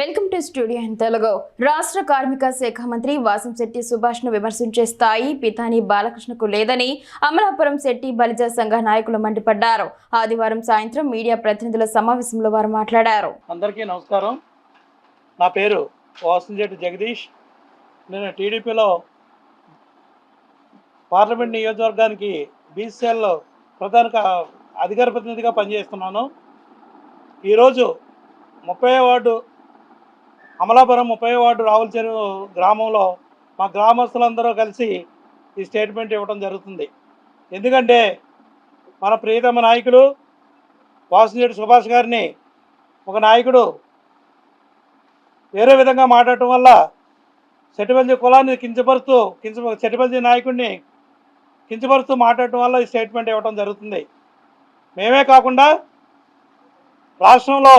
Welcome to studio in Telugu. రాష్ట్ర కార్మిక శాఖ మంత్రి వాసంశెట్టి సుభాష్ను విమర్శించే స్థాయి పితాని బాలకృష్ణకు లేదని అమలాపురం శెట్టి బలిజ సంఘ నాయకులు మండిపడ్డారు. ఆదివారం సాయంత్రం మీడియా ప్రతినిధుల సమావేశంలో వారు మాట్లాడారు. అందరికీ నమస్కారం. నా పేరు వాసంశెట్టి జగదీష్. నేను టీడీపీలో పార్లమెంట్ నియోజకవర్గానికి బీసీఎల్లో ప్రధాన అధికార ప్రతినిధిగా పనిచేస్తున్నాను. ఈరోజు ముప్పై వార్డు అమలాపురం ముప్పై వార్డు రావుల చెరువు గ్రామంలో మా గ్రామస్తులందరూ కలిసి ఈ స్టేట్మెంట్ ఇవ్వడం జరుగుతుంది. ఎందుకంటే మన ప్రియతమ నాయకులు వాసంజెట్టి సుభాష్ గారిని ఒక నాయకుడు వేరే విధంగా మాట్లాడటం వల్ల సెటిబల్జీ కులాన్ని కించపరుస్తూ కించ చెట్టుపల్లి నాయకుడిని కించపరుస్తూ మాట్లాడటం వల్ల ఈ స్టేట్మెంట్ ఇవ్వడం జరుగుతుంది. మేమే కాకుండా రాష్ట్రంలో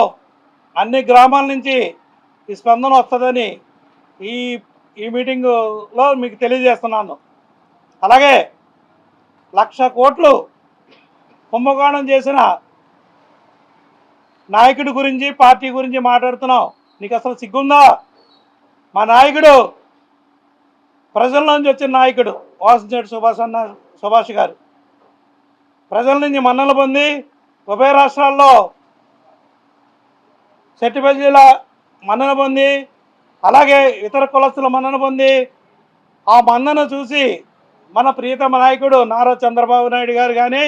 అన్ని గ్రామాల నుంచి ఈ స్పందన వస్తుందని ఈ ఈ మీటింగులో మీకు తెలియజేస్తున్నాను. అలాగే లక్ష కోట్లు కుంభకోణం చేసిన నాయకుడి గురించి పార్టీ గురించి మాట్లాడుతున్నావు నీకు అసలు సిగ్గుందా? మా నాయకుడు ప్రజల నుంచి వచ్చిన నాయకుడు వాసంచేటి సుభాష్ అన్న సుభాష్ గారు. ప్రజల నుంచి మన్నలు పొంది ఉభయ రాష్ట్రాల్లో సెట్టిపల్లిల మన్నన పొంది అలాగే ఇతర కులస్తుల మన్నన పొంది ఆ మన్నన చూసి మన ప్రియతమ నాయకుడు నారా చంద్రబాబు నాయుడు గారు కానీ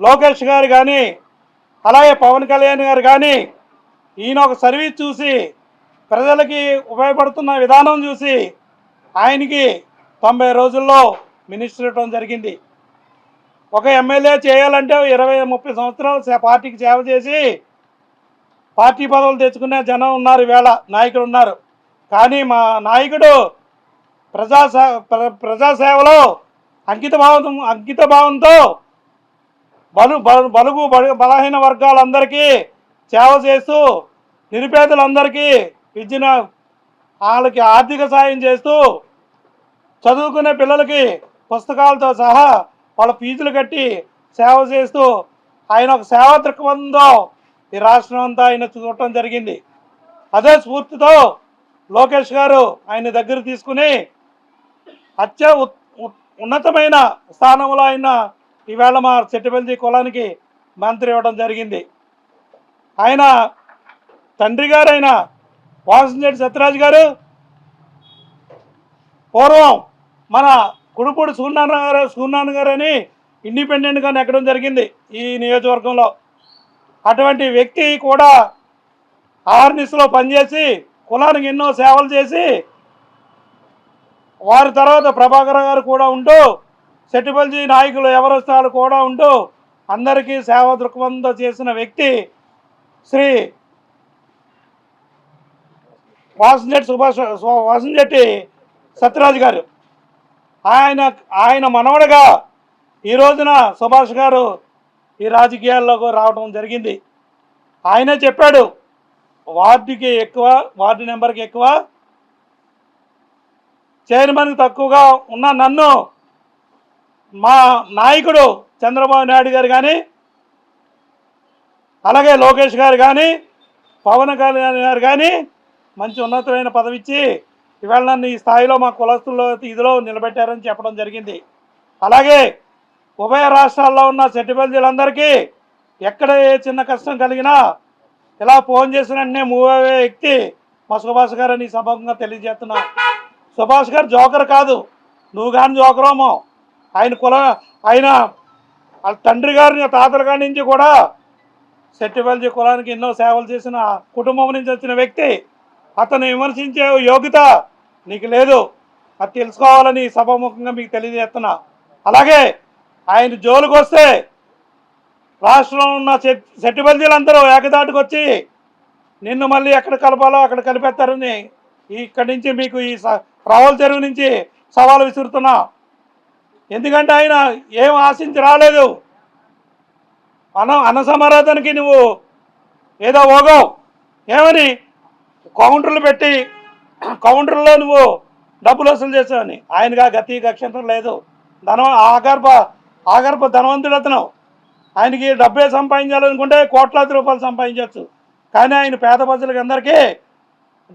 లోకేష్ గారు కానీ అలాగే పవన్ కళ్యాణ్ గారు కానీ ఈయన ఒక సర్వీస్ చూసి ప్రజలకి ఉపయోగపడుతున్న విధానం చూసి ఆయనకి తొంభై రోజుల్లో మినిస్టర్ ఇవ్వడం జరిగింది. ఒక ఎమ్మెల్యే చేయాలంటే ఇరవై ముప్పై సంవత్సరాలు పార్టీకి సేవ చేసి పార్టీ పదవులు తెచ్చుకునే జనం ఉన్నారు వేళ నాయకులు ఉన్నారు. కానీ మా నాయకుడు ప్రజాసే ప్ర- ప్రజాసేవలో అంకిత అంకితభావంతో అంకిత భావంతో బలు బలు- బలుగు బలహీన వర్గాలందరికీ సేవ చేస్తూ నిరుపేదలందరికీ విద్యను వాళ్ళకి ఆర్థిక సాయం చేస్తూ చదువుకునే పిల్లలకి పుస్తకాలతో సహా వాళ్ళ ఫీజులు కట్టి సేవ చేస్తూ ఆయన ఒక సేవా దృక్పథంతో ఈ రాష్ట్రం అంతా ఆయన చూడటం జరిగింది. అదే స్ఫూర్తితో లోకేష్ గారు ఆయన దగ్గర తీసుకుని అత్య ఉత్- ఉన్నతమైన స్థానంలో ఆయన ఈవేళ మా చెట్టుబెల్జీ కులానికి మంత్రి ఇవ్వడం జరిగింది. ఆయన తండ్రి గారు అయిన వాసంజెడ్డి సత్యరాజు గారు పూర్వం మన కుడుపూడి సూర్యనారాయణ గారు సూర్యనారాయణ గారు అని ఇండిపెండెంట్గా నెక్కడం జరిగింది ఈ నియోజకవర్గంలో. అటువంటి వ్యక్తి కూడా ఆర్నిస్లో పనిచేసి కులానికి ఎన్నో సేవలు చేసి వారి తర్వాత ప్రభాకర్ గారు కూడా ఉంటూ సెట్టిపల్లి నాయకులు ఎవరొస్తారు కూడా ఉంటూ అందరికీ సేవ దృక్పథంతో చేసిన వ్యక్తి శ్రీ వాసంజెట్టి సుభాష్ వాసంజెట్టి సత్యరాజు గారు. ఆయన ఆయన మనవడగా ఈ రోజున సుభాష్ గారు ఈ రాజకీయాల్లోకి రావడం జరిగింది. ఆయనే చెప్పాడు వార్డుకి ఎక్కువ వార్డు నెంబర్కి ఎక్కువ చైర్మన్కి తక్కువగా ఉన్న నన్ను మా నాయకుడు చంద్రబాబు నాయుడు గారు కానీ అలాగే లోకేష్ గారు కానీ పవన్ కళ్యాణ్ గారు కానీ మంచి ఉన్నతమైన పదవి ఇచ్చి ఇవాళ నన్ను ఈ స్థాయిలో మా కులస్తుల్లో ఇదిలో నిలబెట్టారని చెప్పడం జరిగింది. అలాగే ఉభయ రాష్ట్రాల్లో ఉన్న సెట్టిబల్జీలందరికీ ఎక్కడ ఏ చిన్న కష్టం కలిగినా ఇలా ఫోన్ చేసిన వెంటనే మూవ్ అయ్యే వ్యక్తి మా సుభాష్ గారు అని సభంగా తెలియజేస్తున్నా. సుభాష్ గారు జోకర్ కాదు. నువ్వు కానీ జోకరేమో. ఆయన కుల ఆయన తండ్రి గారిని తాతల గారి నుంచి కూడా సెట్టిబల్జీ కులానికి ఎన్నో సేవలు చేసిన కుటుంబం నుంచి వచ్చిన వ్యక్తి అతను విమర్శించే యోగ్యత నీకు లేదు. అది తెలుసుకోవాలని సభాముఖంగా మీకు తెలియజేస్తున్నా. అలాగే ఆయన జోలికి వస్తే రాష్ట్రంలో ఉన్న సెట్టిబందీలందరూ ఏకదాటికి వచ్చి నిన్ను మళ్ళీ ఎక్కడ కలపాలో అక్కడ కలిపేస్తారని ఇక్కడి నుంచి మీకు ఈ స- చెరువు నుంచి సవాలు విసురుతున్నా. ఎందుకంటే ఆయన ఏం ఆశించి రాలేదు. అన అనసమరాధనకి నువ్వు ఏదో ఓగావు ఏమని? కౌంటర్లు పెట్టి కౌంటర్లో నువ్వు డబ్బులు వసూలు చేసావని. ఆయనగా గతి గక్షంతరం లేదు. ధనం ఆగర్భ ఆగర్భ ధనవంతుడు అతను. ఆయనకి డబ్బే సంపాదించాలనుకుంటే కోట్లాది రూపాయలు సంపాదించవచ్చు. కానీ ఆయన పేద ప్రజలకి అందరికీ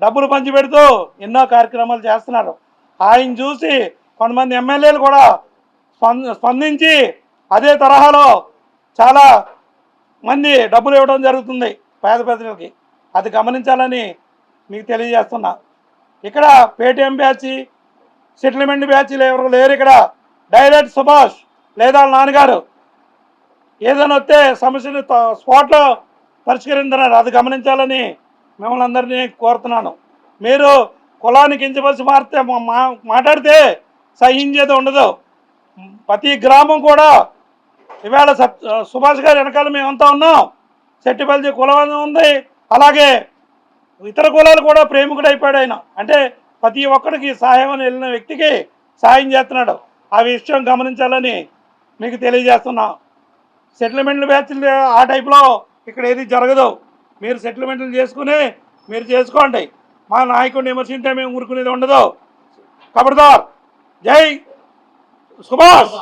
డబ్బులు పంచిపెడుతూ ఎన్నో కార్యక్రమాలు చేస్తున్నారు. ఆయన చూసి కొంతమంది ఎమ్మెల్యేలు కూడా స్పంద స్పందించి అదే తరహాలో చాలా మంది డబ్బులు ఇవ్వడం జరుగుతుంది పేద ప్రజలకి. అది గమనించాలని మీకు తెలియజేస్తున్నా. ఇక్కడ పేటిఎం బ్యాచ్ సెటిల్మెంట్ బ్యాచ్లు ఎవరు లేరు ఇక్కడ. డైరెక్ట్ సుభాష్. లేదా నాన్నగారు ఏదైనా వస్తే సమస్యను త- స్పాట్లో పరిష్కరించినారు అది గమనించాలని మిమ్మల్ని అందరినీ కోరుతున్నాను. మీరు కులానికి కించపరిచి మారితే మా- మాట్లాడితే సహించేది ఉండదు. ప్రతి గ్రామం కూడా ఇవాళ సత్ సుభాష్ గారి వెనకాల మేమంతా ఉన్నాం. సెట్టిపల్లి కులం ఉంది. అలాగే ఇతర కులాలు కూడా ప్రేమికుడు అయిపోయాడు ఆయన. అంటే ప్రతి ఒక్కడికి సహాయం వెళ్ళిన వ్యక్తికి సాయం చేస్తున్నాడు. ఆ విషయం గమనించాలని మీకు తెలియజేస్తున్నా. సెటిల్మెంట్లు బ్యాచ్లు ఆ టైప్లో ఇక్కడ ఏది జరగదు. మీరు సెటిల్మెంట్లు చేసుకుని మీరు చేసుకోండి. మా నాయకుడిని విమర్శింటే మేము ఊరుకునేది ఉండదు. కబర్దార్ జై సుభాష్.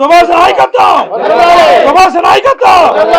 సుభాష్ నాయకత్వం. సుభాష్ నాయకత్వం.